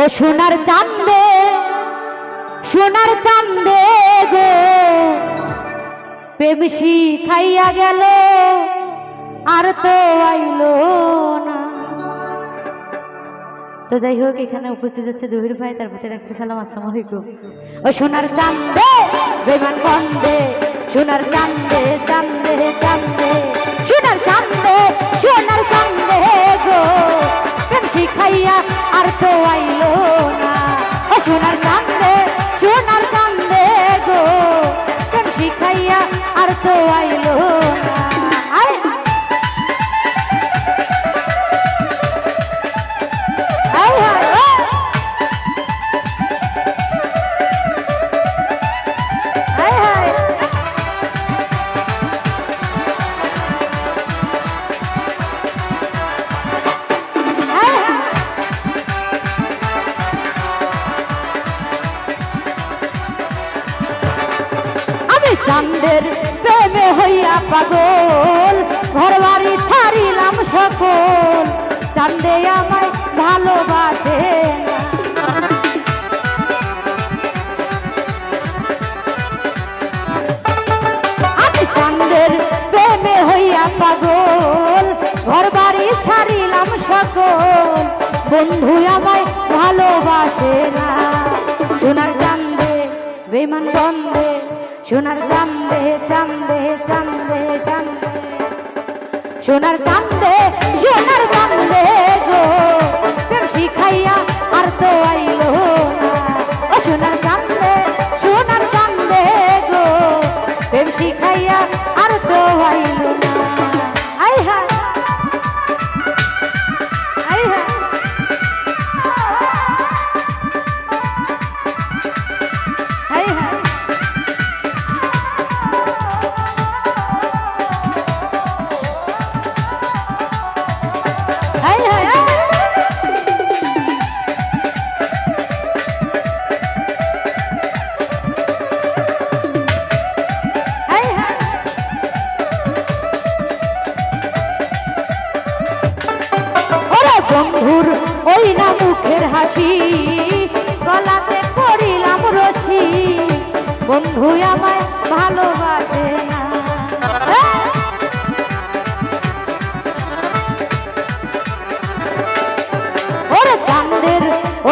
ও সোনার চান্দে সোনার চান্দে গো পেমসি খাইয়া গেল, আর তো আইলো না। তো যাই হোক, এখানে উপস্থিত হচ্ছে জহির ভাই, তার প্রতি রাখছে সালাম, আসসালামু আলাইকুম। ও সোনার চান্দে বেমান বন্দে, সোনার চান্দে চান্দে চান্দে সোনার চান্দে সোনার চান্দে গো। শিখাইয়া আর তো আইলো পাগল ঘর বাড়ি ছাড়িলাম সকল। চান্দে আমায় ভালোবাসে আমি চান্দের প্রেমে হইয়া পাগল ঘর বাড়ি ছাড়িলাম সকল। বন্ধু আমায় ভালোবাসে না। সোনার চান্দে বেমান বন্দে, সোনার চান্দে চান্দে চান্দে। সোনার কান্দে সোনার চান্দে মুখের হাসি, গলাতে পড়িলাম রশি। বন্ধু আমায় ভালোবাসে না।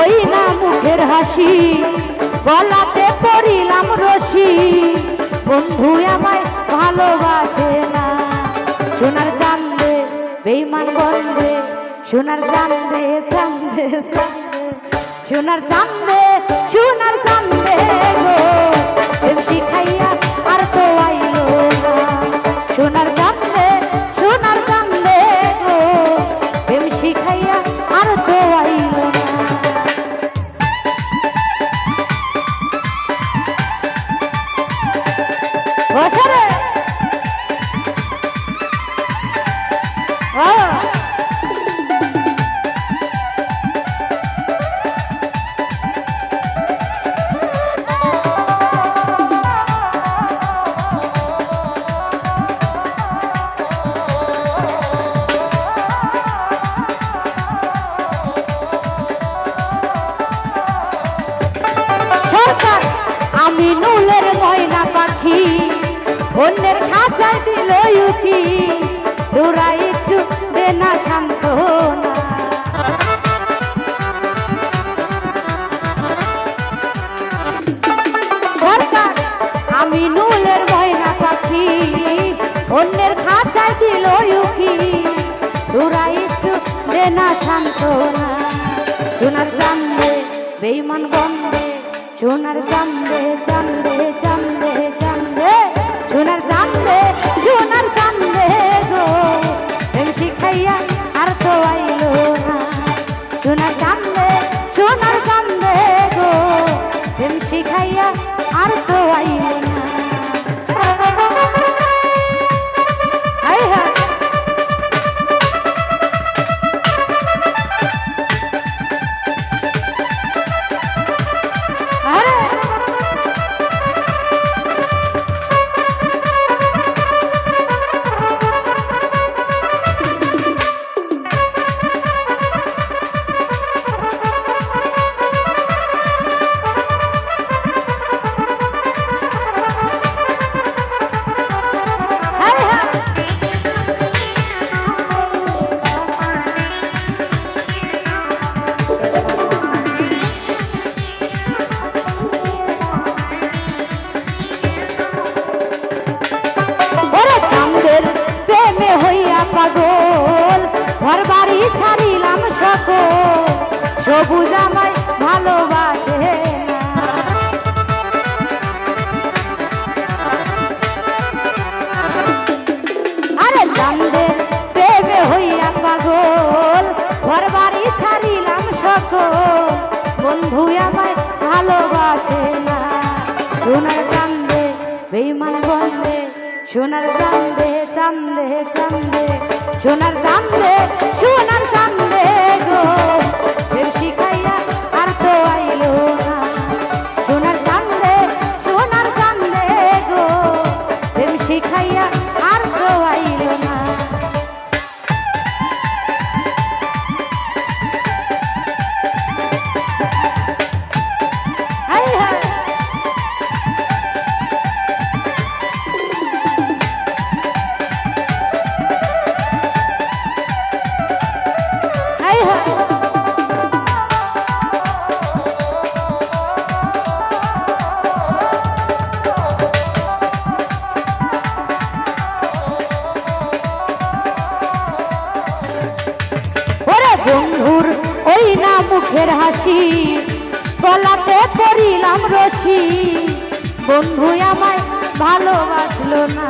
ওই না মুখের হাসি, গলাতে পড়িলাম রশি। বন্ধু আমায় ভালোবাসে না। সোনার চান্দে বেইমান বন্দে সোনার চান্দে চান্দে সোনার চান্দে সোনার চান্দে গো। সরকার আমি নুলের ময়না পাখি। অন্যের খাঁচায় দিল ইউকি তোরা একটু দেনা শান্ত আমি নুলের ময়না পাখি। অন্যের খাঁচায় দিল ইউকি তোরা একটু দেনা শান্ত সোনার চান্দে, বেইমান বন্দে সোনার চান্দে চান্দে চান্দে চান্দে। সোনার চান্দে সোনার চান্দে গো। শিখাইয়া আর তো আইলো সোনার চান্দে বেইমান বন্ধে সোনার দাম দে দাম দে সোনার দে সোনার দাম গো হাসি গলাতে পড়িলাম রশি বন্ধু আমায় ভালোবাসলো না।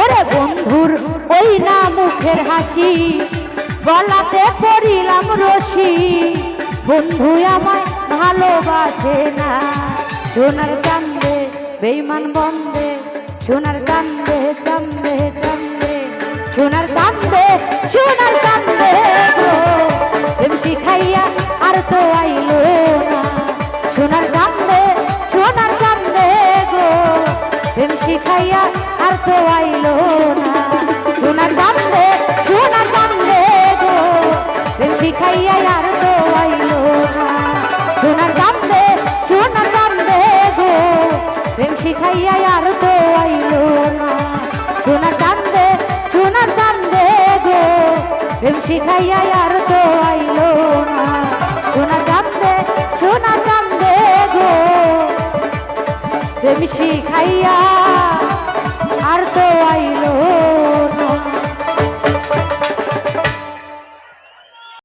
ওরে বন্ধুর, ওই না মুখের হাসি। গলাতে পড়িলাম রশি বন্ধু আমায় ভালোবাসে না। সোনার কান্দে বেইমান বন্দে, সোনার কান্দে চান্দে চান্দে। সোনার কান্দে সোনার কান্দে প্রেম শিখাইয়া আর তো আইলো না। সোনার কান্দে সোনার কান্দে গো। প্রেম শিখাইয়া আর তো আইলো না। সোনার কান্দে সোনার কান্দে গো। প্রেম শিখাইয়া শিখাইয়া আর